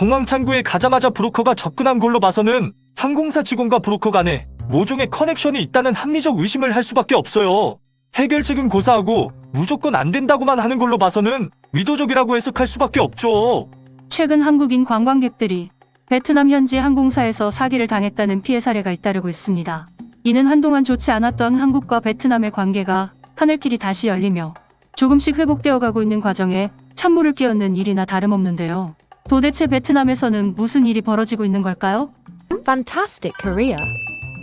공항 창구에 가자마자 브로커가 접근한 걸로 봐서는 항공사 직원과 브로커 간에 모종의 커넥션이 있다는 합리적 의심을 할 수밖에 없어요. 해결책은 고사하고 무조건 안 된다고만 하는 걸로 봐서는 의도적이라고 해석할 수밖에 없죠. 최근 한국인 관광객들이 베트남 현지 항공사에서 사기를 당했다는 피해 사례가 잇따르고 있습니다. 이는 한동안 좋지 않았던 한국과 베트남의 관계가 하늘길이 다시 열리며 조금씩 회복되어 가고 있는 과정에 찬물을 끼얹는 일이나 다름없는데요. 도대체 베트남에서는 무슨 일이 벌어지고 있는 걸까요? Fantastic Korea.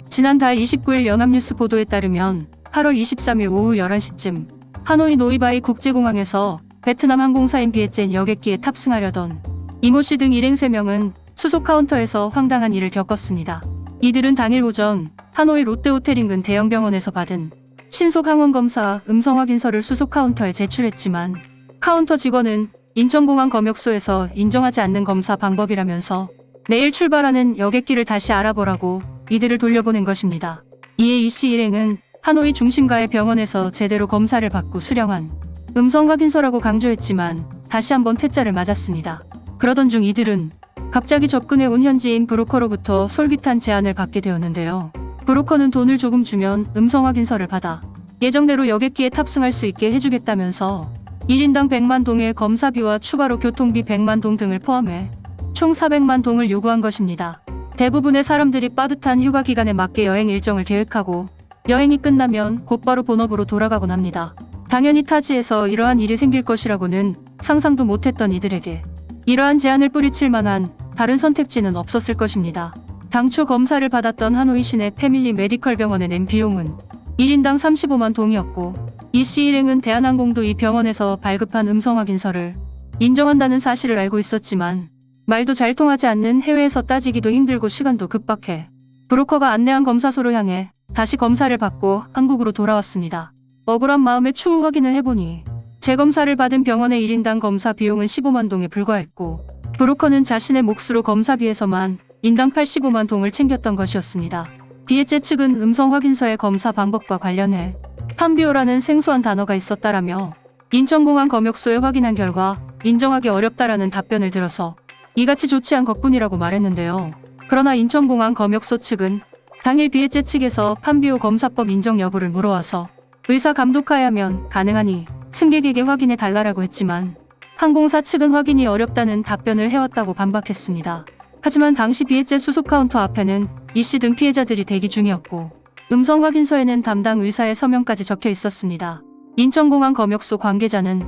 지난달 29일 연합뉴스 보도에 따르면 8월 23일 오후 11시쯤 하노이 노이바이 국제공항에서 베트남 항공사인 비에젠 여객기에 탑승하려던 이모 씨 등 일행 3명은 수속 카운터에서 황당한 일을 겪었습니다. 이들은 당일 오전 하노이 롯데호텔 인근 대형 병원에서 받은 신속 항원 검사 음성 확인서를 수속 카운터에 제출했지만 카운터 직원은 인천공항 검역소에서 인정하지 않는 검사 방법이라면서 내일 출발하는 여객기를 다시 알아보라고 이들을 돌려보낸 것입니다. 이에 이씨 일행은 하노이 중심가의 병원에서 제대로 검사를 받고 수령한 음성 확인서라고 강조했지만 다시 한번 퇴짜를 맞았습니다. 그러던 중 이들은 갑자기 접근해 온 현지인 브로커로부터 솔깃한 제안을 받게 되었는데요. 브로커는 돈을 조금 주면 음성 확인서를 받아 예정대로 여객기에 탑승할 수 있게 해주겠다면서 1인당 100만 동의 검사비와 추가로 교통비 100만 동 등을 포함해 총 400만 동을 요구한 것입니다. 대부분의 사람들이 빠듯한 휴가 기간에 맞게 여행 일정을 계획하고 여행이 끝나면 곧바로 본업으로 돌아가곤 합니다. 당연히 타지에서 이러한 일이 생길 것이라고는 상상도 못했던 이들에게 이러한 제안을 뿌리칠 만한 다른 선택지는 없었을 것입니다. 당초 검사를 받았던 하노이 시내 패밀리 메디컬 병원에 낸 비용은 1인당 35만 동이었고 이씨 일행은 대한항공도 이 병원에서 발급한 음성 확인서를 인정한다는 사실을 알고 있었지만 말도 잘 통하지 않는 해외에서 따지기도 힘들고 시간도 급박해 브로커가 안내한 검사소로 향해 다시 검사를 받고 한국으로 돌아왔습니다. 억울한 마음에 추후 확인을 해보니 재검사를 받은 병원의 1인당 검사 비용은 15만 동에 불과했고 브로커는 자신의 몫으로 검사비에서만 인당 85만 동을 챙겼던 것이었습니다. 비에제 측은 음성 확인서의 검사 방법과 관련해 판비오라는 생소한 단어가 있었다라며 인천공항 검역소에 확인한 결과 인정하기 어렵다라는 답변을 들어서 이같이 않은 것뿐이라고 말했는데요. 그러나 인천공항 검역소 측은 당일 비에제 측에서 판비오 검사법 인정 여부를 물어와서 의사 감독하에 하면 가능하니 승객에게 확인해 달라라고 했지만 항공사 측은 확인이 어렵다는 답변을 해왔다고 반박했습니다. 하지만 당시 비에제 수속 카운터 앞에는 이 씨 등 피해자들이 대기 중이었고 음성 확인서에는 담당 의사의 서명까지 적혀 있었습니다. 인천공항 검역소 관계자는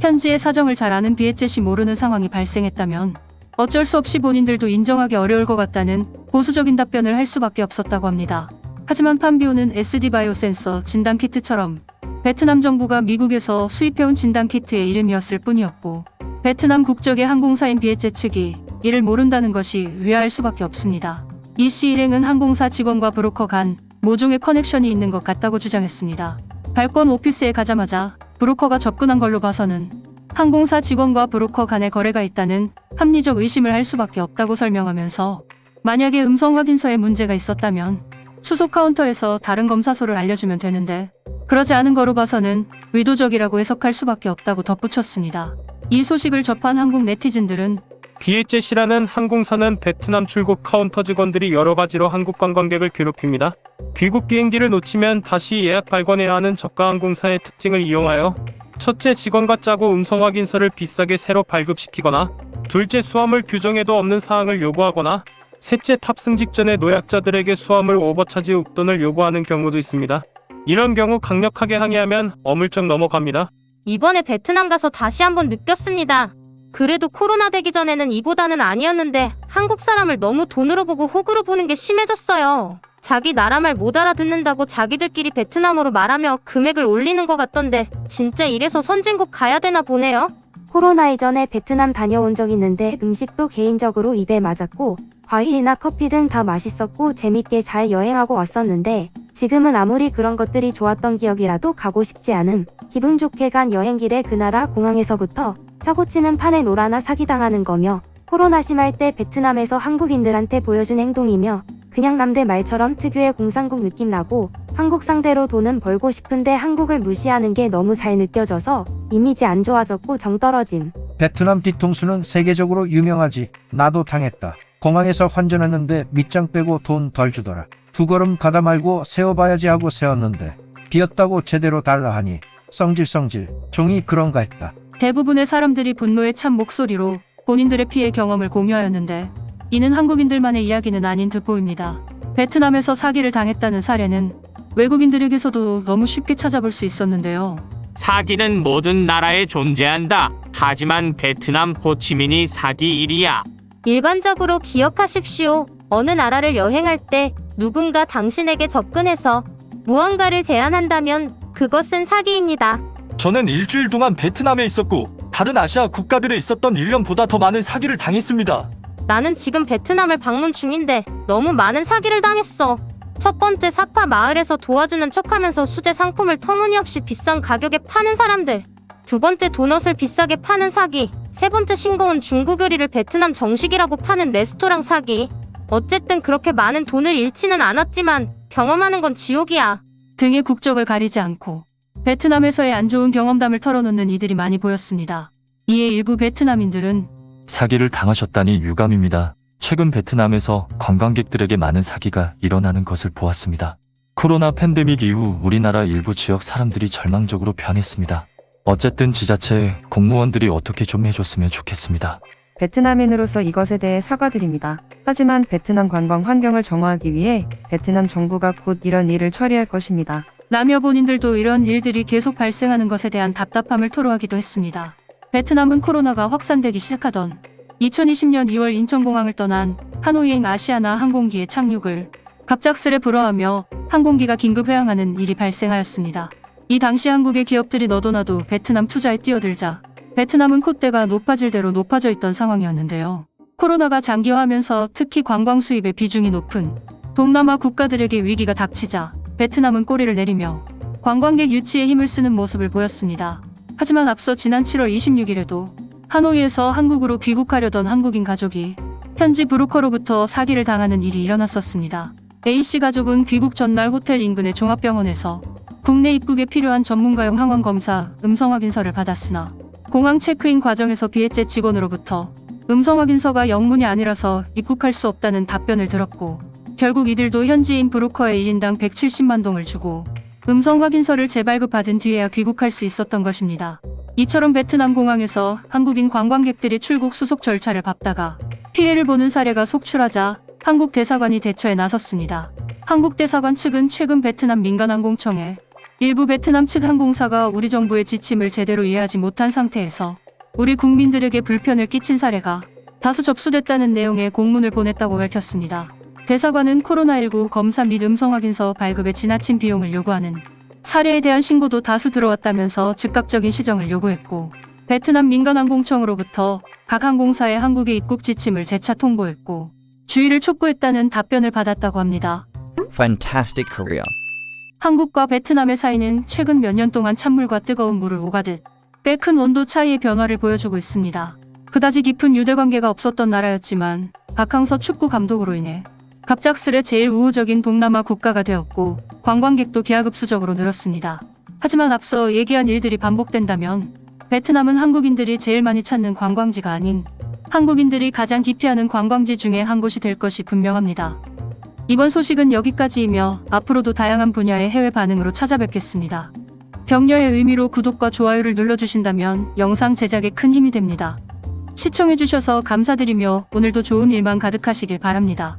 현지의 사정을 잘 아는 비에제 씨 모르는 상황이 발생했다면 어쩔 수 없이 본인들도 인정하기 어려울 것 같다는 보수적인 답변을 할 수밖에 없었다고 합니다. 하지만 판비오는 SD 바이오 센서 진단 키트처럼 베트남 정부가 미국에서 수입해온 진단 키트의 이름이었을 뿐이었고 베트남 국적의 항공사인 비에제 측이 이를 모른다는 것이 의아할 수밖에 없습니다. 이 씨 일행은 항공사 직원과 브로커 간 모종의 커넥션이 있는 것 같다고 주장했습니다. 발권 오피스에 가자마자 브로커가 접근한 걸로 봐서는 항공사 직원과 브로커 간의 거래가 있다는 합리적 의심을 할 수밖에 없다고 설명하면서 만약에 음성 확인서에 문제가 있었다면 수속 카운터에서 다른 검사소를 알려주면 되는데 그러지 않은 거로 봐서는 의도적이라고 해석할 수밖에 없다고 덧붙였습니다. 이 소식을 접한 한국 네티즌들은 비에젯이라는 항공사는 베트남 출국 카운터 직원들이 여러 가지로 한국 관광객을 괴롭힙니다. 귀국 비행기를 놓치면 다시 예약 발권해야 하는 저가 항공사의 특징을 이용하여 첫째 직원과 짜고 음성 확인서를 비싸게 새로 발급시키거나 둘째 수화물 규정에도 없는 사항을 요구하거나 셋째 탑승 직전에 노약자들에게 수화물 오버차지 웃돈을 요구하는 경우도 있습니다. 이런 경우 강력하게 항의하면 어물쩍 넘어갑니다. 이번에 베트남 가서 다시 한번 느꼈습니다. 그래도 코로나 되기 전에는 이보다는 아니었는데 한국 사람을 너무 돈으로 보고 호구로 보는 게 심해졌어요. 자기 나라 말 못 알아듣는다고 자기들끼리 베트남어로 말하며 금액을 올리는 것 같던데 진짜 이래서 선진국 가야 되나 보네요. 코로나 이전에 베트남 다녀온 적 있는데 음식도 개인적으로 입에 맞았고 과일이나 커피 등 다 맛있었고 재밌게 잘 여행하고 왔었는데 지금은 아무리 그런 것들이 좋았던 기억이라도 가고 싶지 않음. 기분 좋게 간 여행길에 그 나라 공항에서부터 사고치는 판에 놀아나 사기당하는 거며 코로나 심할 때 베트남에서 한국인들한테 보여준 행동이며 그냥 남들 말처럼 특유의 공산국 느낌 나고 한국 상대로 돈은 벌고 싶은데 한국을 무시하는 게 너무 잘 느껴져서 이미지 안 좋아졌고 정 떨어짐. 베트남 뒤통수는 세계적으로 유명하지. 나도 당했다. 공항에서 환전했는데 밑장 빼고 돈 덜 주더라. 두 걸음 가다 말고 세워봐야지 하고 세웠는데 비었다고 제대로 달라 하니 성질성질 종이 그런가 했다. 대부분의 사람들이 분노에 찬 목소리로 본인들의 피해 경험을 공유하였는데 이는 한국인들만의 이야기는 아닌 듯 보입니다. 베트남에서 사기를 당했다는 사례는 외국인들에게서도 너무 쉽게 찾아볼 수 있었는데요. 사기는 모든 나라에 존재한다. 하지만 베트남 호치민이 사기 1위야. 일반적으로 기억하십시오. 어느 나라를 여행할 때 누군가 당신에게 접근해서 무언가를 제안한다면 그것은 사기입니다. 저는 일주일 동안 베트남에 있었고 다른 아시아 국가들에 있었던 1년보다 더 많은 사기를 당했습니다. 나는 지금 베트남을 방문 중인데 너무 많은 사기를 당했어. 첫 번째 사파 마을에서 도와주는 척하면서 수제 상품을 터무니없이 비싼 가격에 파는 사람들. 두 번째 도넛을 비싸게 파는 사기. 세 번째 싱거운 중국 요리를 베트남 정식이라고 파는 레스토랑 사기. 어쨌든 그렇게 많은 돈을 잃지는 않았지만 경험하는 건 지옥이야. 등의 국적을 가리지 않고 베트남에서의 안 좋은 경험담을 털어놓는 이들이 많이 보였습니다. 이에 일부 베트남인들은 사기를 당하셨다니 유감입니다. 최근 베트남에서 관광객들에게 많은 사기가 일어나는 것을 보았습니다. 코로나 팬데믹 이후 우리나라 일부 지역 사람들이 절망적으로 변했습니다. 어쨌든 지자체 공무원들이 어떻게 좀 해줬으면 좋겠습니다. 베트남인으로서 이것에 대해 사과드립니다. 하지만 베트남 관광 환경을 정화하기 위해 베트남 정부가 곧 이런 일을 처리할 것입니다. 라며 본인들도 이런 일들이 계속 발생하는 것에 대한 답답함을 토로하기도 했습니다. 베트남은 코로나가 확산되기 시작하던 2020년 2월 인천공항을 떠난 하노이행 아시아나 항공기의 착륙을 갑작스레 불허하며 항공기가 긴급 회항하는 일이 발생하였습니다. 이 당시 한국의 기업들이 너도나도 베트남 투자에 뛰어들자 베트남은 콧대가 높아질 대로 높아져 있던 상황이었는데요. 코로나가 장기화하면서 특히 관광 수입의 비중이 높은 동남아 국가들에게 위기가 닥치자 베트남은 꼬리를 내리며 관광객 유치에 힘을 쓰는 모습을 보였습니다. 하지만 앞서 지난 7월 26일에도 하노이에서 한국으로 귀국하려던 한국인 가족이 현지 브로커로부터 사기를 당하는 일이 일어났었습니다. A씨 가족은 귀국 전날 호텔 인근의 종합병원에서 국내 입국에 필요한 전문가용 항원 검사 음성 확인서를 받았으나 공항 체크인 과정에서 비해제 직원으로부터 음성 확인서가 영문이 아니라서 입국할 수 없다는 답변을 들었고 결국 이들도 현지인 브로커에 1인당 170만 동을 주고 음성 확인서를 재발급받은 뒤에야 귀국할 수 있었던 것입니다. 이처럼 베트남 공항에서 한국인 관광객들이 출국 수속 절차를 밟다가 피해를 보는 사례가 속출하자 한국 대사관이 대처에 나섰습니다. 한국 대사관 측은 최근 베트남 민간항공청에 일부 베트남 측 항공사가 우리 정부의 지침을 제대로 이해하지 못한 상태에서 우리 국민들에게 불편을 끼친 사례가 다수 접수됐다는 내용의 공문을 보냈다고 밝혔습니다. 대사관은 코로나19 검사 및 음성 확인서 발급에 지나친 비용을 요구하는 사례에 대한 신고도 다수 들어왔다면서 즉각적인 시정을 요구했고 베트남 민간항공청으로부터 각 항공사의 한국의 입국 지침을 재차 통보했고 주의를 촉구했다는 답변을 받았다고 합니다. Fantastic Korea. 한국과 베트남의 사이는 최근 몇 년 동안 찬물과 뜨거운 물을 오가듯 꽤 큰 온도 차이의 변화를 보여주고 있습니다. 그다지 깊은 유대 관계가 없었던 나라였지만 박항서 축구 감독으로 인해 갑작스레 제일 우호적인 동남아 국가가 되었고 관광객도 기하급수적으로 늘었습니다. 하지만 앞서 얘기한 일들이 반복된다면 베트남은 한국인들이 제일 많이 찾는 관광지가 아닌 한국인들이 가장 기피하는 관광지 중에 한 곳이 될 것이 분명합니다. 이번 소식은 여기까지이며 앞으로도 다양한 분야의 해외 반응으로 찾아뵙겠습니다. 격려의 의미로 구독과 좋아요를 눌러주신다면 영상 제작에 큰 힘이 됩니다. 시청해주셔서 감사드리며 오늘도 좋은 일만 가득하시길 바랍니다.